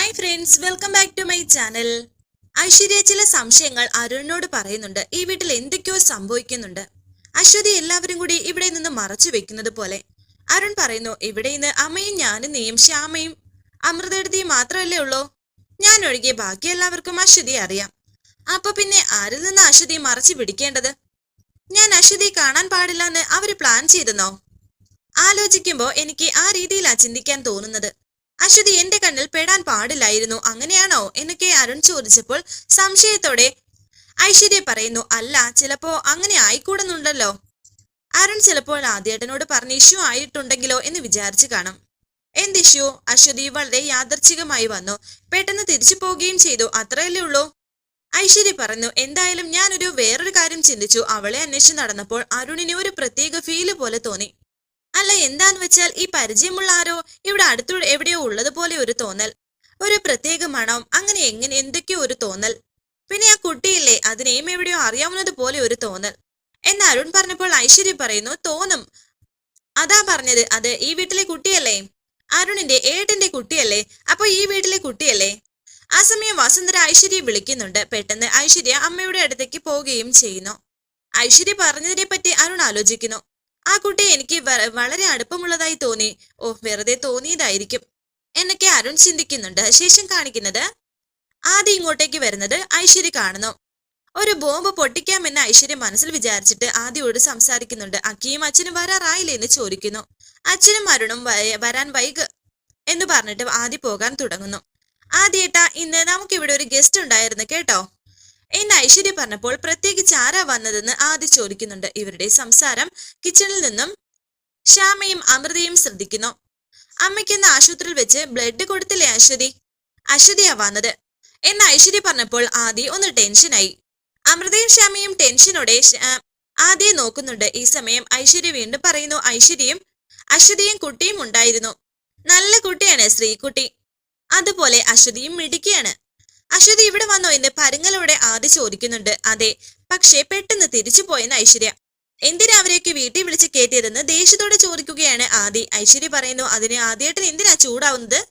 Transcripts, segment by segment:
Hi friends welcome back to my channel Aishwarya ചില സംശയങ്ങൾ അരുണിനോട് പറയുന്നുണ്ട്. ഈ വീട്ടിൽ എന്തൊക്കെയോ സംഭവിക്കുന്നുണ്ട്. അശ്വതി എല്ലാവരും കൂടി ഇവിടെ നിന്ന് മറച്ചു വെക്കുന്നത് പോലെ. അരുൺ പറയുന്നു ഇവിടെ നിന്ന് അമ്മയും ഞാനും നീയും ശ്യാമയും അമൃതയെടുത്തിയും മാത്രമല്ലേ ഉള്ളൂ? ഞാൻ ഒഴികെ ബാക്കി എല്ലാവർക്കും അശ്വതി അറിയാം. അപ്പൊ പിന്നെ ആരിൽ നിന്ന് അശ്വതി മറച്ചു പിടിക്കേണ്ടത്? ഞാൻ അശ്വതി കാണാൻ പാടില്ല എന്ന് അവർ പ്ലാൻ ചെയ്തെന്നോ? ആലോചിക്കുമ്പോ എനിക്ക് ആ രീതിയിലാ ചിന്തിക്കാൻ തോന്നുന്നത്. അശ്വതി എന്റെ കണ്ണിൽ പെടാൻ പാടില്ലായിരുന്നു. അങ്ങനെയാണോ? എന്നൊക്കെ അരുൺ ചോദിച്ചപ്പോൾ സംശയത്തോടെ ഐശ്വര്യ പറയുന്നു അല്ല ചിലപ്പോ അങ്ങനെ ആയിക്കൂടുന്നുണ്ടല്ലോ. അരുൺ ചിലപ്പോൾ ആദ്യേട്ടനോട് പറഞ്ഞ ഇഷ്യൂ ആയിട്ടുണ്ടെങ്കിലോ? എന്ന് വിചാരിച്ചു കാണും. എന്ത് ഇഷ്യൂ? അശ്വതി വളരെ യാദർച്ഛികമായി വന്നു. പെട്ടെന്ന് തിരിച്ചു പോവുകയും ചെയ്തു. അത്രയല്ലേ ഉള്ളൂ? ഐശ്വര്യ പറഞ്ഞു എന്തായാലും ഞാനൊരു വേറൊരു കാര്യം ചിന്തിച്ചു. അവളെ അന്വേഷിച്ച് നടന്നപ്പോൾ അരുണിന് ഒരു പ്രത്യേക ഫീൽ പോലെ തോന്നി. അല്ല എന്താന്ന് വെച്ചാൽ ഈ പരിചയമുള്ള ആരോ ഇവിടെ അടുത്തു എവിടെയോ ഉള്ളതുപോലെ ഒരു തോന്നൽ. ഒരു പ്രത്യേക മണം അങ്ങനെ എങ്ങനെ എന്തൊക്കെയോ ഒരു തോന്നൽ. പിന്നെ ആ കുട്ടിയില്ലേ അതിനെയും എവിടെയോ അറിയാവുന്നത് പോലെ ഒരു തോന്നൽ. എന്ന് അരുൺ പറഞ്ഞപ്പോൾ ഐശ്വര്യ പറയുന്നു തോന്നും. അതാ പറഞ്ഞത് അത് ഈ വീട്ടിലെ കുട്ടിയല്ലേ? അരുണിന്റെ ഏട്ടന്റെ കുട്ടിയല്ലേ? അപ്പൊ ഈ വീട്ടിലെ കുട്ടിയല്ലേ? ആ സമയം വസുന്ധര ഐശ്വര്യ വിളിക്കുന്നുണ്ട്. പെട്ടെന്ന് ഐശ്വര്യ അമ്മയുടെ അടുത്തേക്ക് പോവുകയും ചെയ്യുന്നു. ഐശ്വര്യ പറഞ്ഞതിനെ പറ്റി അരുൺ ആലോചിക്കുന്നു. ആ കുട്ടി എനിക്ക് വളരെ അടുപ്പമുള്ളതായി തോന്നി. ഓ വെറുതെ തോന്നിയതായിരിക്കും. എന്നൊക്കെ അരുൺ ചിന്തിക്കുന്നുണ്ട്. ശേഷം കാണിക്കുന്നത് ആദ്യം ഇങ്ങോട്ടേക്ക് വരുന്നത് ഐശ്വര്യ കാണുന്നു. ഒരു ബോംബ് പൊട്ടിക്കാമെന്ന് ഐശ്വര്യ മനസ്സിൽ വിചാരിച്ചിട്ട് ആദ്യയോട് സംസാരിക്കുന്നുണ്ട്. അക്കിയും അച്ഛനും വരാറായില്ലേ എന്ന് ചോദിക്കുന്നു. അച്ഛനും അരുണും വരാൻ വൈക എന്ന് പറഞ്ഞിട്ട് ആദ്യ പോകാൻ തുടങ്ങുന്നു. ആദ്യേട്ടാ ഇന്ന് നമുക്കിവിടെ ഒരു ഗസ്റ്റ് ഉണ്ടായിരുന്നു. കേട്ടോ? എന്ന് ഐശ്വര്യ പറഞ്ഞപ്പോൾ പ്രത്യേകിച്ച് ആരാ വന്നതെന്ന് ആദ്യ ചോദിക്കുന്നുണ്ട്. ഇവരുടെ സംസാരം കിച്ചണിൽ നിന്നും ശ്യാമയും അമൃതയും ശ്രദ്ധിക്കുന്നു. അമ്മയ്ക്കെന്ന് ആശുപത്രിയിൽ വെച്ച് ബ്ലഡ് കൊടുത്തില്ലേ അശ്വതി? അശ്വതിയാ വന്നത്. എന്ന് ഐശ്വര്യ പറഞ്ഞപ്പോൾ ആദി ഒന്ന് ടെൻഷനായി അമൃതയും ശ്യാമയും ടെൻഷനോടെ ആദ്യം നോക്കുന്നുണ്ട്. ഈ സമയം ഐശ്വര്യ വീണ്ടും പറയുന്നു ഐശ്വര്യയും അശ്വതിയും കുട്ടിയും ഉണ്ടായിരുന്നു. നല്ല കുട്ടിയാണ് ശ്രീകുട്ടി. അതുപോലെ അശ്വതിയും മിടുക്കിയാണ്. അശ്വതി ഇവിടെ വന്നോ എന്ന് പരുങ്ങലോടെ ആദ്യ ചോദിക്കുന്നുണ്ട്. അതെ പക്ഷേ പെട്ടെന്ന് തിരിച്ചു പോയെന്ന് ഐശ്വര്യ. എന്തിനാ അവരെയൊക്കെ വീട്ടിൽ വിളിച്ച് കയറ്റിയതെന്ന് ദേഷ്യത്തോടെ ചോദിക്കുകയാണ് ആദി. ഐശ്വര്യ പറയുന്നു അതിന് ആദ്യമായിട്ട് എന്തിനാ ചൂടാവുന്നത്?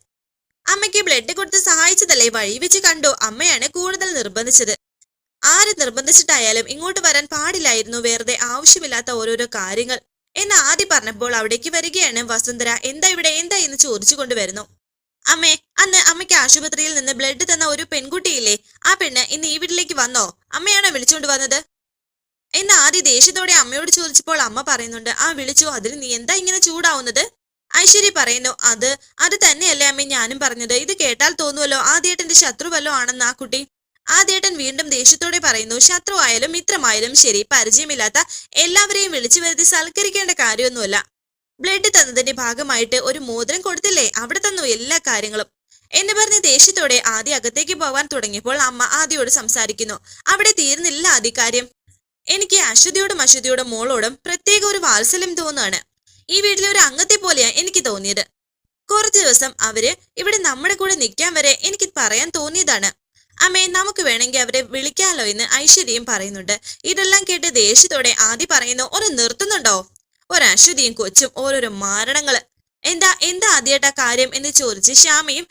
അമ്മയ്ക്ക് ബ്ലഡ് കൊടുത്ത് സഹായിച്ചതല്ലേ? വഴി വെച്ച് കണ്ടോ? അമ്മയാണ് കൂടുതൽ നിർബന്ധിച്ചത്. ആര് നിർബന്ധിച്ചിട്ടായാലും ഇങ്ങോട്ട് വരാൻ പാടില്ലായിരുന്നു. വെറുതെ ആവശ്യമില്ലാത്ത ഓരോരോ കാര്യങ്ങൾ. എന്ന് ആദി പറഞ്ഞപ്പോൾ അവിടേക്ക് വരികയാണ് വസുന്ധര. എന്താ ഇവിടെ? എന്താ? എന്ന് ചോദിച്ചു കൊണ്ടുവരുന്നു. അമ്മേ അന്ന് അമ്മയ്ക്ക് ആശുപത്രിയിൽ നിന്ന് ബ്ലഡ് തന്ന ഒരു പെൺകുട്ടിയില്ലേ? ആ പെണ്ണ് ഇന്ന് ഈ വീട്ടിലേക്ക് വന്നോ? അമ്മയാണോ വിളിച്ചോണ്ട് വന്നത്? എന്ന് ആദ്യ ദേഷ്യത്തോടെ അമ്മയോട് ചോദിച്ചപ്പോൾ അമ്മ പറയുന്നുണ്ട് ആ വിളിച്ചു അതിന് നീ എന്താ ഇങ്ങനെ ചൂടാവുന്നത്? ഐശ്വര്യ പറയുന്നു അത് അത് തന്നെയല്ലേ അമ്മ ഞാനും പറഞ്ഞത്. ഇത് കേട്ടാൽ തോന്നുമല്ലോ ആദ്യേട്ടന്റെ ശത്രുവല്ലോ ആണെന്ന് ആ കുട്ടി. ആദ്യേട്ടൻ വീണ്ടും ദേഷ്യത്തോടെ പറയുന്നു ശത്രു ആയാലും മിത്രമായാലും ശരി പരിചയമില്ലാത്ത എല്ലാവരെയും വിളിച്ചു വരുത്തി സൽക്കരിക്കേണ്ട കാര്യമൊന്നുമല്ല. ബ്ലഡ് തന്നതിന്റെ ഭാഗമായിട്ട് ഒരു മോതിരം കൊടുത്തില്ലേ? അവിടെ തന്നു എല്ലാ കാര്യങ്ങളും. എന്ന് പറഞ്ഞ് ദേഷ്യത്തോടെ ആദ്യ അകത്തേക്ക് പോവാൻ തുടങ്ങിയപ്പോൾ അമ്മ ആദ്യയോട് സംസാരിക്കുന്നു. അവിടെ തീർന്നില്ല ആദ്യ കാര്യം. എനിക്ക് അശ്വതിയോടും അശ്വതിയോടും മോളോടും പ്രത്യേക ഒരു വാത്സല്യം തോന്നുകയാണ്. ഈ വീട്ടിലെ ഒരു അംഗത്തെ പോലെയാണ് എനിക്ക് തോന്നിയത്. കുറച്ച് ദിവസം അവർ ഇവിടെ നമ്മുടെ കൂടെ നിൽക്കാൻ വരെ എനിക്ക് പറയാൻ തോന്നിയതാണ്. അമ്മേ നമുക്ക് വേണമെങ്കിൽ അവരെ വിളിക്കാലോ എന്ന് ഐശ്വര്യയും പറയുന്നുണ്ട്. ഇതെല്ലാം കേട്ട് ദേഷ്യത്തോടെ ആദ്യ പറയുന്നു ഒന്ന് നിർത്തുന്നുണ്ടോ? ഒരു അശ്വതിയും കൊച്ചും ഓരോരോ മാരണങ്ങൾ. എന്താ എന്താ ആദ്യമായിട്ടാ കാര്യം എന്ന് ചോദിച്ച് ശ്യാമയും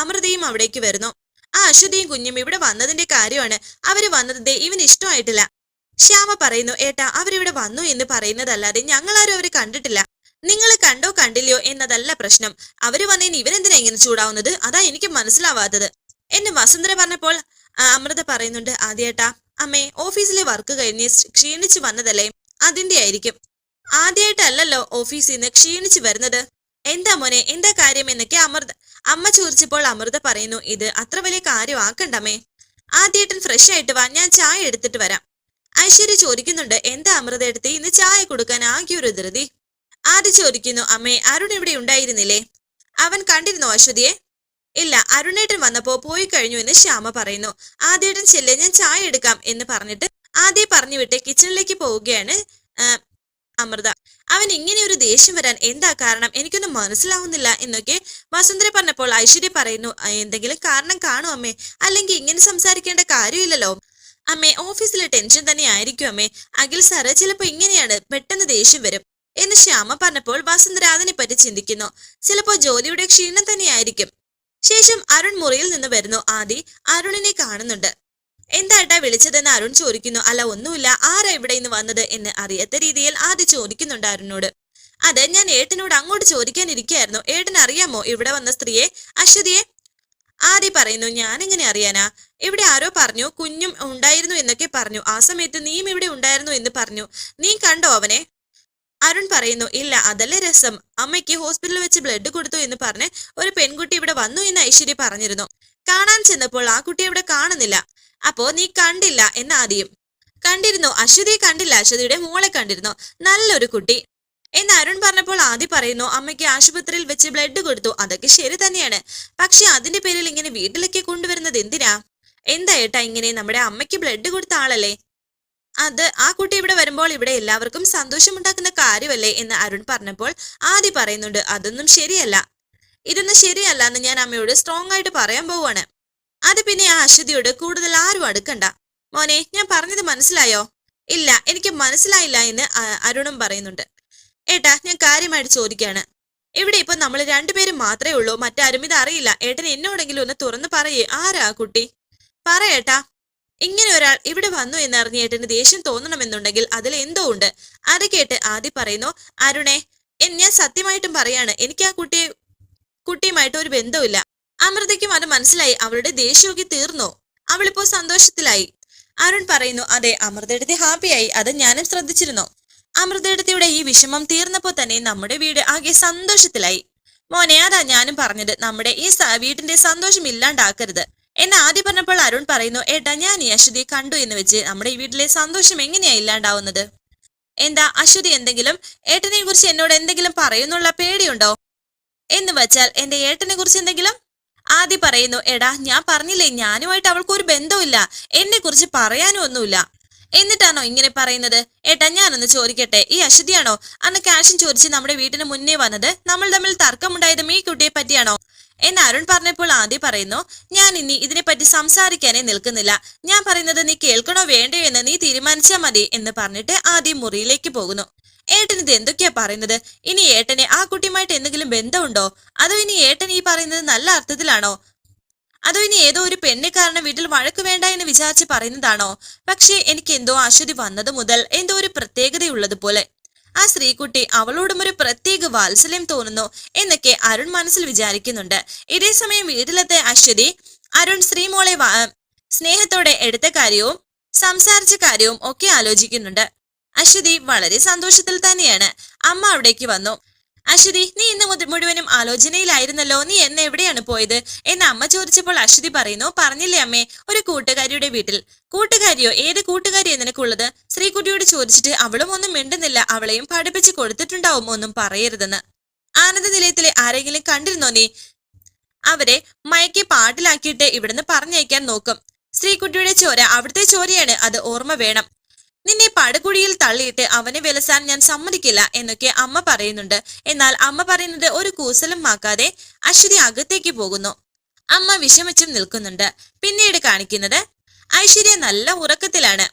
അമൃതയും അവിടേക്ക് വരുന്നു. ആ അശ്വതിയും കുഞ്ഞും ഇവിടെ വന്നതിന്റെ കാര്യമാണ്. അവർ വന്നത് ഇവന് ഇഷ്ടമായിട്ടില്ല. ശ്യാമ പറയുന്നു ഏട്ടാ അവരിവിടെ വന്നു എന്ന് പറയുന്നതല്ലാതെ ഞങ്ങളാരും അവർ കണ്ടിട്ടില്ല. നിങ്ങൾ കണ്ടോ കണ്ടില്ലയോ എന്നതല്ല പ്രശ്നം. അവർ വന്നതിന് ഇവരെന്തിനാ ഇങ്ങനെ ചൂടാവുന്നത്? അതാ എനിക്ക് മനസ്സിലാവാത്തത്. എന്ന് വസുന്ധര പറഞ്ഞപ്പോൾ അമൃത പറയുന്നുണ്ട് ആദ്യേട്ടാ അമ്മേ ഓഫീസിലെ വർക്ക് കഴിഞ്ഞ് ക്ഷീണിച്ചു വന്നതല്ലേ? അതിന്റെ ആയിരിക്കും. ആദ്യമായിട്ടല്ലല്ലോ ഓഫീസിൽ നിന്ന് ക്ഷീണിച്ചു വരുന്നത്. എന്താ മോനെ എന്താ കാര്യം എന്നൊക്കെ അമൃത അമ്മ ചോദിച്ചപ്പോൾ അമൃത പറയുന്നു ഇത് അത്ര വലിയ കാര്യം ആക്കണ്ടമേ. ആദ്യേട്ടൻ ഫ്രഷ് ആയിട്ട് വാ ഞാൻ ചായ എടുത്തിട്ട് വരാം. ഐശ്വര്യ ചോദിക്കുന്നുണ്ട് എന്താ അമൃത എടുത്ത്? ഇന്ന് ചായ കൊടുക്കാൻ ആകെ ഒരു ധൃതി. ആദ്യ ചോദിക്കുന്നു അമ്മേ അരുൺ ഇവിടെ ഉണ്ടായിരുന്നില്ലേ? അവൻ കണ്ടിരുന്നോ അശ്വതിയെ? ഇല്ല അരുണേട്ടൻ വന്നപ്പോ പോയി കഴിഞ്ഞു എന്ന് ശ്യാമ പറയുന്നു. ആദ്യേട്ടൻ ചെല്ലെ ഞാൻ ചായ എടുക്കാം എന്ന് പറഞ്ഞിട്ട് ആദ്യം പറഞ്ഞു വിട്ട് കിച്ചണിലേക്ക് പോവുകയാണ് അമൃത അവൻ ഇങ്ങനെ ഒരു ദേഷ്യം വരാൻ എന്താ കാരണം? എനിക്കൊന്നും മനസ്സിലാവുന്നില്ല എന്നൊക്കെ വസുന്ധര പറഞ്ഞപ്പോൾ ഐശ്വര്യ പറയുന്നു എന്തെങ്കിലും കാരണം കാണും അമ്മേ. അല്ലെങ്കിൽ ഇങ്ങനെ സംസാരിക്കേണ്ട കാര്യമില്ലല്ലോ. അമ്മേ ഓഫീസിലെ ടെൻഷൻ തന്നെ ആയിരിക്കും അമ്മേ. അഖിൽ സാറ് ചിലപ്പോ ഇങ്ങനെയാണ് പെട്ടെന്ന് ദേഷ്യം വരും എന്ന് ശ്യാമ പറഞ്ഞപ്പോൾ വസുന്ധര അതിനെപ്പറ്റി ചിന്തിക്കുന്നു. ചിലപ്പോ ജോലിയുടെ ക്ഷീണം തന്നെയായിരിക്കും. ശേഷം അരുൺ മുറിയിൽ നിന്ന് വരുന്നു. ആദി അരുണിനെ കാണുന്നുണ്ട്. എന്താ ഏട്ടാ വിളിച്ചതെന്ന് അരുൺ ചോദിക്കുന്നു. അല്ല ഒന്നുമില്ല. ആരാ ഇവിടെ നിന്ന് വന്നത് എന്ന് അറിയാത്ത രീതിയിൽ ആദി ചോദിക്കുന്നുണ്ട് അരുണിനോട്. അത് ഞാൻ ഏട്ടനോട് അങ്ങോട്ട് ചോദിക്കാനിരിക്കായിരുന്നു ഏട്ടൻ അറിയാമോ ഇവിടെ വന്ന സ്ത്രീയെ? അശ്വതിയെ? ആദി പറയുന്നു ഞാൻ എങ്ങനെ അറിയാനാ? ഇവിടെ ആരോ പറഞ്ഞു കുഞ്ഞും ഉണ്ടായിരുന്നു എന്നൊക്കെ പറഞ്ഞു. ആ സമയത്ത് നീയും ഇവിടെ ഉണ്ടായിരുന്നു എന്ന് പറഞ്ഞു. നീ കണ്ടോ അവനെ? അരുൺ പറയുന്നു ഇല്ല അതല്ലേ രസം. അമ്മയ്ക്ക് ഹോസ്പിറ്റലിൽ വെച്ച് ബ്ലഡ് കൊടുത്തു എന്ന് പറഞ്ഞ് ഒരു പെൺകുട്ടി ഇവിടെ വന്നു എന്ന് ഐശ്വര്യ പറഞ്ഞിരുന്നു. കാണാൻ ചെന്നപ്പോൾ ആ കുട്ടി അവിടെ കാണുന്നില്ല. അപ്പോ നീ കണ്ടില്ല എന്ന് ആദ്യം. കണ്ടിരുന്നു. അശ്വതിയെ കണ്ടില്ല. അശ്വതിയുടെ മോളെ കണ്ടിരുന്നു. നല്ലൊരു കുട്ടി. എന്ന് അരുൺ പറഞ്ഞപ്പോൾ ആദ്യം പറയുന്നു അമ്മയ്ക്ക് ആശുപത്രിയിൽ വെച്ച് ബ്ലഡ് കൊടുത്തു. അതൊക്കെ ശരി തന്നെയാണ്. പക്ഷെ അതിന്റെ പേരിൽ ഇങ്ങനെ വീട്ടിലേക്ക് കൊണ്ടുവരുന്നത് എന്തിനാ? എന്താ ഏട്ടാ ഇങ്ങനെ? നമ്മുടെ അമ്മയ്ക്ക് ബ്ലഡ് കൊടുത്ത ആളല്ലേ? അത് ആ കുട്ടി ഇവിടെ വരുമ്പോൾ ഇവിടെ എല്ലാവർക്കും സന്തോഷമുണ്ടാക്കുന്ന കാര്യമല്ലേ? എന്ന് അരുൺ പറഞ്ഞപ്പോൾ ആദി പറയുന്നുണ്ട് അതൊന്നും ശരിയല്ല. ഇതൊന്നും ശരിയല്ല എന്ന് ഞാൻ അമ്മയോട് സ്ട്രോങ് ആയിട്ട് പറയാൻ പോവാണ് അത് പിന്നെ ആ അശ്വതിയോട് കൂടുതൽ ആരും അടുക്കണ്ട. മോനെ ഞാൻ പറഞ്ഞത് മനസ്സിലായോ? ഇല്ല എനിക്ക് മനസ്സിലായില്ല എന്ന് അരുണും പറയുന്നുണ്ട്. ഏട്ടാ ഞാൻ കാര്യമായിട്ട് ചോദിക്കാണ്. ഇവിടെ ഇപ്പൊ നമ്മൾ രണ്ടുപേരും മാത്രമേ ഉള്ളൂ. മറ്റാരും ഇത് അറിയില്ല. ഏട്ടൻ എന്നോടെങ്കിലും ഒന്ന് തുറന്നു പറയേ. ആരാ കുട്ടി? പറയേട്ടാ ഇങ്ങനെ ഒരാൾ ഇവിടെ വന്നു എന്നറിഞ്ഞ് ഏട്ടന് ദേഷ്യം തോന്നണമെന്നുണ്ടെങ്കിൽ അതിൽ എന്തോ ഉണ്ട്. അത് കേട്ട് ആദ്യ പറയുന്നു അരുണേ ഞാൻ സത്യമായിട്ടും പറയാണ്. എനിക്ക് ആ കുട്ടിയെ കുട്ടിയുമായിട്ട് ഒരു ബന്ധവുമില്ല. അമൃതയ്ക്കും അത് മനസ്സിലായി. അവളുടെ ദേഷ്യമൊക്കെ തീർന്നു? അവളിപ്പോ സന്തോഷത്തിലായി. അരുൺ പറയുന്നു അതെ അമൃതയുടെ ഹാപ്പിയായി. അത് ഞാനും ശ്രദ്ധിച്ചിരുന്നു. അമൃതയുടെ ഈ വിഷമം തീർന്നപ്പോ തന്നെ നമ്മുടെ വീട് ആകെ സന്തോഷത്തിലായി. മോനെ അതാ ഞാനും പറഞ്ഞത്. നമ്മുടെ ഈ വീടിന്റെ സന്തോഷം ഇല്ലാണ്ടാക്കരുത്. എന്നെ ആദ്യം പറഞ്ഞപ്പോൾ അരുൺ പറയുന്നു ഏട്ടാ ഞാൻ ഈ അശ്വതിയെ കണ്ടു എന്ന് വെച്ച് നമ്മുടെ ഈ വീട്ടിലെ സന്തോഷം എങ്ങനെയാ ഇല്ലാണ്ടാവുന്നത്? എന്താ അശ്വതി എന്തെങ്കിലും? ഏട്ടനെ കുറിച്ച് എന്നോട് എന്തെങ്കിലും പറയുന്നുള്ള പേടിയുണ്ടോ? എന്ന് വെച്ചാൽ എന്റെ ഏട്ടനെ കുറിച്ച് എന്തെങ്കിലും? ആദ്യം പറയുന്നു എടാ ഞാൻ പറഞ്ഞില്ലേ ഞാനുമായിട്ട് അവൾക്ക് ഒരു ബന്ധമില്ല എന്നെ കുറിച്ച് പറയാനും ഒന്നുമില്ല. എന്നിട്ടാണോ ഇങ്ങനെ പറയുന്നത്? ഏട്ടാ ഞാനൊന്ന് ചോദിക്കട്ടെ ഈ അശ്വതിയാണോ? അന്ന് കാശും ചോദിച്ച് നമ്മുടെ വീട്ടിന് മുന്നേ വന്നത് നമ്മൾ തമ്മിൽ തർക്കമുണ്ടായതും ഈ കുട്ടിയെ പറ്റിയാണോ? എന്ന് അരുൺ പറഞ്ഞപ്പോൾ ആദ്യം പറയുന്നു ഞാൻ ഇനി ഇതിനെപ്പറ്റി സംസാരിക്കാനേ നിൽക്കുന്നില്ല. ഞാൻ പറയുന്നത് നീ കേൾക്കണോ വേണ്ടയോ എന്ന് നീ തീരുമാനിച്ചാൽ മതി എന്ന് പറഞ്ഞിട്ട് ആദ്യം മുറിയിലേക്ക് പോകുന്നു. ഏട്ടൻ ഇത് എന്തൊക്കെയാ പറയുന്നത്? ഇനി ഏട്ടനെ ആ കുട്ടിയുമായിട്ട് എന്തെങ്കിലും ബന്ധമുണ്ടോ? അതോ ഇനി ഏട്ടൻ ഈ പറയുന്നത് നല്ല അർത്ഥത്തിലാണോ? അതോ ഇനി ഏതോ ഒരു പെണ്ണെ കാരണം വീട്ടിൽ വഴക്ക് വേണ്ട എന്ന് വിചാരിച്ച് പറയുന്നതാണോ? പക്ഷേ എനിക്ക് എന്തോ അശ്വതി വന്നത് മുതൽ എന്തോ ഒരു പ്രത്യേകതയുള്ളതുപോലെ. ആ സ്ത്രീകുട്ടി അവളോടും ഒരു പ്രത്യേക വാത്സല്യം തോന്നുന്നു എന്നൊക്കെ അരുൺ മനസ്സിൽ വിചാരിക്കുന്നുണ്ട്. ഇതേ സമയം വീട്ടിലെത്തെ അശ്വതി അരുൺ ശ്രീമോളെ സ്നേഹത്തോടെ എടുത്ത കാര്യവും സംസാരിച്ച കാര്യവും ഒക്കെ ആലോചിക്കുന്നുണ്ട്. അശ്വതി വളരെ സന്തോഷത്തിൽ തന്നെയാണ്. അമ്മ അവിടേക്ക് വന്നു. അശ്വതി നീ ഇന്ന് മുതൽ മുഴുവനും ആലോചനയിലായിരുന്നല്ലോ. നീ എന്ന് എവിടെയാണ് പോയത്? എന്ന് അമ്മ ചോദിച്ചപ്പോൾ അശ്വതി പറയുന്നു പറഞ്ഞില്ലേ അമ്മേ ഒരു കൂട്ടുകാരിയുടെ വീട്ടിൽ. കൂട്ടുകാരിയോ? ഏത് കൂട്ടുകാരിയോ നിനക്കുള്ളത്? ശ്രീകുട്ടിയോട് ചോദിച്ചിട്ട് അവളും ഒന്നും മിണ്ടുന്നില്ല. അവളെയും പഠിപ്പിച്ച് കൊടുത്തിട്ടുണ്ടാവും ഒന്നും പറയരുതെന്ന്. ആനന്ദ നിലയത്തിലെ ആരെങ്കിലും കണ്ടിരുന്നോ നീ? അവരെ മയക്കി പാട്ടിലാക്കിയിട്ട് ഇവിടുന്ന് പറഞ്ഞയക്കാൻ നോക്കും. ശ്രീകുട്ടിയുടെ ചോര അവിടുത്തെ ചോരയാണ്. അത് ഓർമ്മ വേണം. നിന്നെ പടുകുഴിയിൽ തള്ളിയിട്ട് അവനെ വിലസാൻ ഞാൻ സമ്മതിക്കില്ല എന്നൊക്കെ അമ്മ പറയുന്നുണ്ട്. എന്നാൽ അമ്മ പറയുന്നത് ഒരു കൂസലും മാക്കാതെ അശ്വതി അകത്തേക്ക് പോകുന്നു. അമ്മ വിഷമിച്ചും നിൽക്കുന്നുണ്ട്. പിന്നീട് കാണിക്കുന്നത് ഐശ്വര്യ നല്ല ഉറക്കത്തിലാണ്.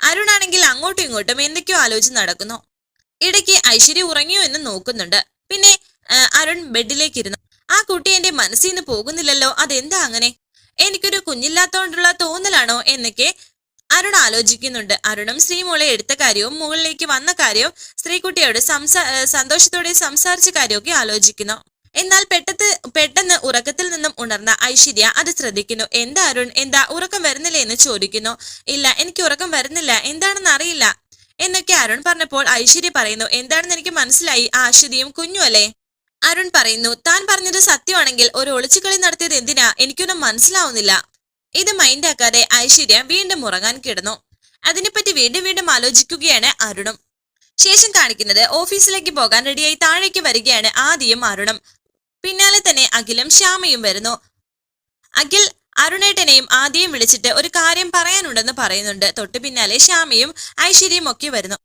അരുണാണെങ്കിൽ അങ്ങോട്ടും ഇങ്ങോട്ടും എന്തൊക്കെയോ ആലോചിച്ച് നടക്കുന്നു. ഇടയ്ക്ക് ഐശ്വര്യ ഉറങ്ങിയോ എന്ന് നോക്കുന്നുണ്ട്. പിന്നെ അരുൺ ബെഡിലേക്ക് ഇരുന്നു ആ കുട്ടി എന്റെ മനസ്സിൽ നിന്ന് പോകുന്നില്ലല്ലോ. അതെന്താ അങ്ങനെ? എനിക്കൊരു കുഞ്ഞില്ലാത്തോണ്ടുള്ള തോന്നലാണോ എന്നൊക്കെ അരുൺ ആലോചിക്കുന്നുണ്ട്. അരുണും ശ്രീമോളെ എടുത്ത കാര്യവും മുകളിലേക്ക് വന്ന കാര്യവും സ്ത്രീകുട്ടിയോട് സംസാ സന്തോഷത്തോടെ സംസാരിച്ച കാര്യമൊക്കെ ആലോചിക്കുന്നു. എന്നാൽ പെട്ടത്ത് പെട്ടെന്ന് ഉറക്കത്തിൽ നിന്നും ഉണർന്ന ഐശ്വര്യ അത് ശ്രദ്ധിക്കുന്നു. എന്താ അരുൺ? എന്താ? ഉറക്കം വരുന്നില്ല? എന്ന് ചോദിക്കുന്നു. ഇല്ല എനിക്ക് ഉറക്കം വരുന്നില്ല. എന്താണെന്ന് അറിയില്ല. എന്നൊക്കെ അരുൺ പറഞ്ഞപ്പോൾ ഐശ്വര്യ പറയുന്നു. എന്താണെന്ന് എനിക്ക് മനസ്സിലായി. ആശ്വതിയും കുഞ്ഞു അല്ലേ? അരുൺ പറയുന്നു. താൻ പറഞ്ഞത് സത്യമാണെങ്കിൽ ഒരു ഒളിച്ചുകളി നടത്തിയത് എന്തിനാ? എനിക്കൊന്നും മനസ്സിലാവുന്നില്ല. ഇത് മൈൻഡാക്കാതെ ഐശ്വര്യ വീണ്ടും ഉറങ്ങാൻ കിടന്നു. അതിനെപ്പറ്റി വീണ്ടും വീണ്ടും ആലോചിക്കുകയാണ് അരുണും. ശേഷം കാണിക്കുന്നത് ഓഫീസിലേക്ക് പോകാൻ റെഡിയായി താഴേക്ക് വരികയാണ് ആദ്യം അരുണും. പിന്നാലെ തന്നെ അഖിലും ശ്യാമയും വരുന്നു. അഖിൽ അരുണേട്ടനെയും ആദ്യം വിളിച്ചിട്ട് ഒരു കാര്യം പറയാനുണ്ടെന്ന് പറയുന്നുണ്ട്. തൊട്ടു പിന്നാലെ ശ്യാമയും ഐശ്വര്യയും ഒക്കെ വരുന്നു.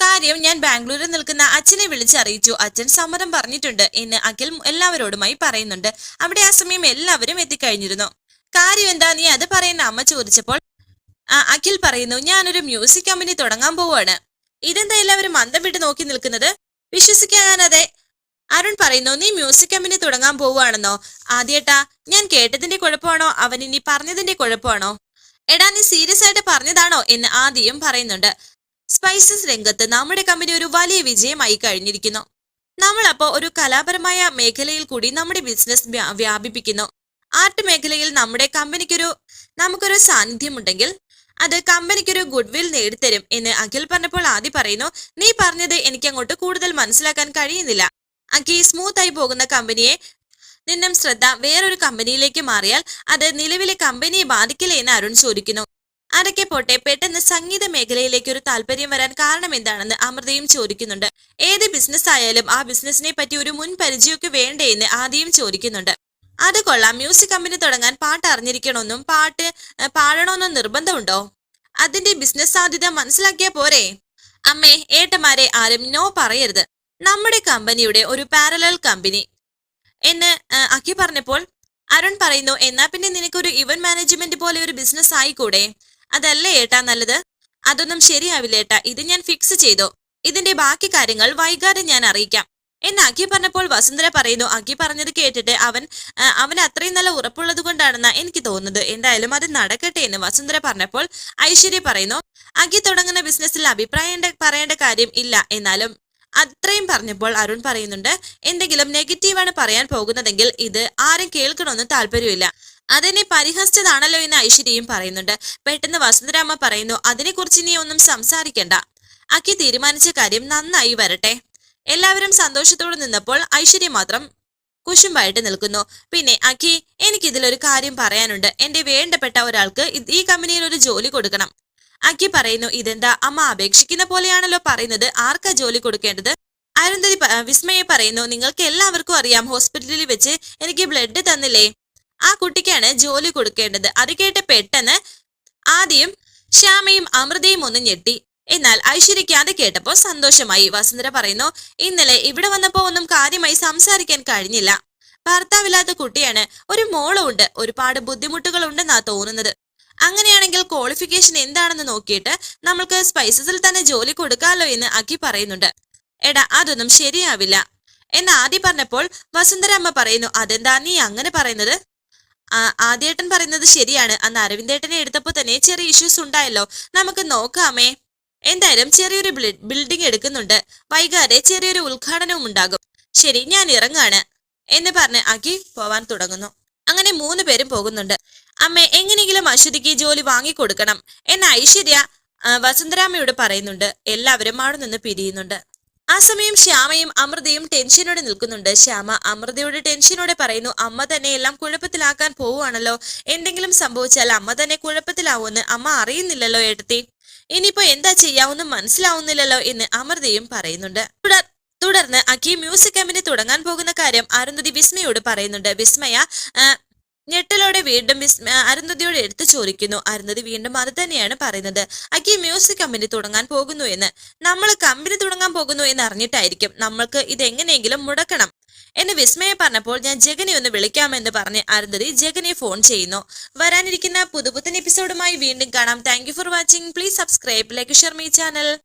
കാര്യം ഞാൻ ബാംഗ്ലൂരിൽ നിൽക്കുന്ന അച്ഛനെ വിളിച്ചറിയിച്ചു. അച്ഛൻ സമ്മതം പറഞ്ഞിട്ടുണ്ട് എന്ന് അഖിൽ എല്ലാവരോടുമായി പറയുന്നുണ്ട്. അവിടെ ആ സമയം എല്ലാവരും എത്തിക്കഴിഞ്ഞിരുന്നു. കാര്യം എന്താ? നീ അത് പറയുന്ന അമ്മ ചോദിച്ചപ്പോൾ അഖിൽ പറയുന്നു ഞാനൊരു മ്യൂസിക് കമ്പനി തുടങ്ങാൻ പോവുകയാണ് ഇതെന്താ എല്ലാവരും മന്ദം വിട്ട് നോക്കി നിൽക്കുന്നത്? വിശ്വസിക്കാനാതെ അരുൺ പറയുന്നു നീ മ്യൂസിക് കമ്പനി തുടങ്ങാൻ പോവുകയാണെന്നോ ആദ്യേട്ടാ ഞാൻ കേട്ടതിന്റെ കുഴപ്പമാണോ? അവൻ ഇനി പറഞ്ഞതിന്റെ കുഴപ്പമാണോ? എടാ നീ സീരിയസ് ആയിട്ട് പറഞ്ഞതാണോ? എന്ന് ആദ്യം പറയുന്നുണ്ട്. സ്പൈസസ് രംഗത്ത് നമ്മുടെ കമ്പനി ഒരു വലിയ വിജയമായി കഴിഞ്ഞിരിക്കുന്നു. നമ്മൾ നമ്മളപ്പോ ഒരു കലാപരമായ മേഖലയിൽ കൂടി നമ്മുടെ ബിസിനസ് വ്യാപിപ്പിക്കുന്നു. ആർട്ട് മേഖലയിൽ നമ്മുടെ കമ്പനിക്കൊരു നമുക്കൊരു സാന്നിധ്യമുണ്ടെങ്കിൽ അത് കമ്പനിക്കൊരു ഗുഡ് വിൽ നേടിത്തരും എന്ന് അഖിൽ പറഞ്ഞപ്പോൾ ആദ്യം പറയുന്നു. നീ പറഞ്ഞത് എനിക്ക് അങ്ങോട്ട് കൂടുതൽ മനസ്സിലാക്കാൻ കഴിയുന്നില്ല. അഖി സ്മൂത്ത് ആയി പോകുന്ന കമ്പനിയെ നിന്നും ശ്രദ്ധ വേറൊരു കമ്പനിയിലേക്ക് മാറിയാൽ അത് നിലവിലെ കമ്പനിയെ ബാധിക്കില്ല എന്ന് അരുൺ ചോദിക്കുന്നു. അതൊക്കെ പോട്ടെ പെട്ടെന്ന് സംഗീത മേഖലയിലേക്ക് ഒരു താല്പര്യം വരാൻ കാരണം എന്താണെന്ന് അമൃതയും ചോദിക്കുന്നുണ്ട്. ഏത് ബിസിനസ് ആയാലും ആ ബിസിനസിനെ പറ്റി ഒരു മുൻ പരിചയമൊക്കെ വേണ്ടേ എന്ന് ആദ്യം ചോദിക്കുന്നുണ്ട്. അത് കൊള്ളാം. മ്യൂസിക് കമ്പനി തുടങ്ങാൻ പാട്ട് അറിഞ്ഞിരിക്കണമെന്നും പാട്ട് പാടണമെന്നും നിർബന്ധമുണ്ടോ? അതിന്റെ ബിസിനസ് സാധ്യത മനസ്സിലാക്കിയ പോരെ. അമ്മേ ഏട്ടന്മാരെ ആരും നോ പറയരുത്. നമ്മുടെ കമ്പനിയുടെ ഒരു പാരലൽ കമ്പനി. എന്ന് അഖി പറഞ്ഞപ്പോൾ അരുൺ പറയുന്നു എന്നാ പിന്നെ നിനക്കൊരു ഇവന്റ് മാനേജ്മെന്റ് പോലെ ഒരു ബിസിനസ് ആയിക്കൂടെ? അതല്ലേ ഏട്ടാ നല്ലത്? അതൊന്നും ശരിയാവില്ല ഏട്ടാ. ഇത് ഞാൻ ഫിക്സ് ചെയ്തു. ഇതിന്റെ ബാക്കി കാര്യങ്ങൾ വൈകാതെ ഞാൻ അറിയിക്കാം. എന്ന് അഖി പറഞ്ഞപ്പോൾ വസുന്ധര പറയുന്നു അഖി പറഞ്ഞത് കേട്ടിട്ട് അവൻ അവൻ അത്രയും നല്ല ഉറപ്പുള്ളത് കൊണ്ടാണെന്നാ എനിക്ക് തോന്നുന്നത്. എന്തായാലും അത് നടക്കട്ടെ എന്ന് വസുന്ധര പറഞ്ഞപ്പോൾ ഐശ്വര്യ പറയുന്നു അഖി തുടങ്ങുന്ന ബിസിനസ്സിൽ അഭിപ്രായം പറയേണ്ട കാര്യം ഇല്ല. എന്നാലും അത്രയും പറഞ്ഞപ്പോൾ അരുൺ പറയുന്നുണ്ട് എന്തെങ്കിലും നെഗറ്റീവാണ് പറയാൻ പോകുന്നതെങ്കിൽ ഇത് ആരും കേൾക്കണമെന്ന് താല്പര്യമില്ല. അതെന്നെ പരിഹസിച്ചതാണല്ലോ എന്ന് ഐശ്വര്യയും പറയുന്നുണ്ട്. പെട്ടെന്ന് വസുന്ധരാമ്മ പറയുന്നു അതിനെക്കുറിച്ച് നീ ഒന്നും സംസാരിക്കണ്ട. അക്കി തീരുമാനിച്ച കാര്യം നന്നായി വരട്ടെ. എല്ലാവരും സന്തോഷത്തോടെ നിന്നപ്പോൾ ഐശ്വര്യ മാത്രം കുശുമ്പായിട്ട് നിൽക്കുന്നു. പിന്നെ അഖി എനിക്കിതിലൊരു കാര്യം പറയാനുണ്ട്. എന്റെ വേണ്ടപ്പെട്ട ഒരാൾക്ക് ഈ കമ്പനിയിൽ ഒരു ജോലി കൊടുക്കണം. അഖി പറയുന്നു ഇതെന്താ? അമ്മ അപേക്ഷിക്കുന്ന പോലെയാണല്ലോ പറയുന്നത്. ആർക്കാ ജോലി കൊടുക്കേണ്ടത്? അരുന്ധതി വിസ്മയെ പറയുന്നു നിങ്ങൾക്ക് എല്ലാവർക്കും അറിയാം ഹോസ്പിറ്റലിൽ വെച്ച് എനിക്ക് ബ്ലഡ് തന്നില്ലേ? ആ കുട്ടിക്കാണ് ജോലി കൊടുക്കേണ്ടത്. അത് കേട്ട് പെട്ടെന്ന് ആദ്യം ശ്യാമയും അമൃതയും ഒന്ന് ഞെട്ടി. എന്നാൽ ഐശ്വര്യയ്ക്ക് അത് കേട്ടപ്പോ സന്തോഷമായി. വസുന്ധര പറയുന്നു ഇന്നലെ ഇവിടെ വന്നപ്പോ ഒന്നും കാര്യമായി സംസാരിക്കാൻ കഴിഞ്ഞില്ല. ഭർത്താവില്ലാത്ത കുട്ടിയാണ്. ഒരു മോളുണ്ട് ഒരുപാട് ബുദ്ധിമുട്ടുകൾ ഉണ്ടെന്നാ തോന്നുന്നത്. അങ്ങനെയാണെങ്കിൽ ക്വാളിഫിക്കേഷൻ എന്താണെന്ന് നോക്കിയിട്ട് നമ്മൾക്ക് സ്പൈസസിൽ തന്നെ ജോലി കൊടുക്കാമല്ലോ എന്ന് അഖി പറയുന്നുണ്ട്. എടാ അതൊന്നും ശരിയാവില്ല. എന്ന് ആദ്യം പറഞ്ഞപ്പോൾ വസുന്ധര അമ്മ പറയുന്നു അതെന്താ നീ അങ്ങനെ പറയുന്നത്? ആദ്യേട്ടൻ പറയുന്നത് ശരിയാണ്. അന്ന് അരവിന്ദേട്ടനെ എടുത്തപ്പോൾ തന്നെ ചെറിയ ഇഷ്യൂസ് ഉണ്ടായല്ലോ. നമുക്ക് നോക്കാമേ. എന്തായാലും ചെറിയൊരു ബിൽഡിംഗ് എടുക്കുന്നുണ്ട്. വൈകാതെ ചെറിയൊരു ഉദ്ഘാടനവും ഉണ്ടാകും. ശരി ഞാൻ ഇറങ്ങാണ് എന്ന് പറഞ്ഞ് അഖി പോവാൻ തുടങ്ങുന്നു. അങ്ങനെ മൂന്ന് പേരും പോകുന്നുണ്ട്. അമ്മ എങ്ങനെയെങ്കിലും അശ്വതിക്ക് ജോലി വാങ്ങിക്കൊടുക്കണം എന്ന ഐശ്വര്യ വസന്തരാമയോട് പറയുന്നുണ്ട്. എല്ലാവരും അവിടെ നിന്ന് പിരിയുന്നുണ്ട്. ആ സമയം ശ്യാമയും അമൃതയും ടെൻഷനോടെ നിൽക്കുന്നുണ്ട്. ശ്യാമ അമൃതയോട് ടെൻഷനോടെ പറയുന്നു അമ്മ തന്നെ എല്ലാം കുഴപ്പത്തിലാക്കാൻ പോവുകയാണല്ലോ. എന്തെങ്കിലും സംഭവിച്ചാൽ അമ്മ തന്നെ കുഴപ്പത്തിലാവുമെന്ന് അമ്മ അറിയുന്നില്ലല്ലോ ഏട്ടത്തി. ഇനിയിപ്പോ എന്താ ചെയ്യാവുന്ന മനസ്സിലാവുന്നില്ലല്ലോ എന്ന് അമൃതയും പറയുന്നുണ്ട്. തുടർ- തുടർന്ന് അഖി മ്യൂസിക് കമ്പനി തുടങ്ങാൻ പോകുന്ന കാര്യം അരുന്ധതി വിസ്മയോട് പറയുന്നുണ്ട്. വിസ്മയ ഞെട്ടലോടെ വീണ്ടും വിസ്മ അരുന്ധതിയോട് എടുത്തു ചോദിക്കുന്നു. അരുന്ധതി വീണ്ടും അത് തന്നെയാണ് പറയുന്നത്. അഖി മ്യൂസിക് കമ്പനി തുടങ്ങാൻ പോകുന്നു എന്ന്. നമ്മൾ കമ്പനി തുടങ്ങാൻ പോകുന്നു എന്ന് അറിഞ്ഞിട്ടായിരിക്കും. നമ്മൾക്ക് ഇത് എങ്ങനെയെങ്കിലും മുടക്കണം. എന്ന് വിസ്മയെ പറഞ്ഞപ്പോൾ ഞാൻ ജഗനെ ഒന്ന് വിളിക്കാമെന്ന് പറഞ്ഞ് അരുന്ധതി ജഗനെ ഫോൺ ചെയ്യുന്നു. വരാനിരിക്കുന്ന പുതുപുത്തൻ എപ്പിസോഡുമായി വീണ്ടും കാണാം. Thank for watching please subscribe like share my channel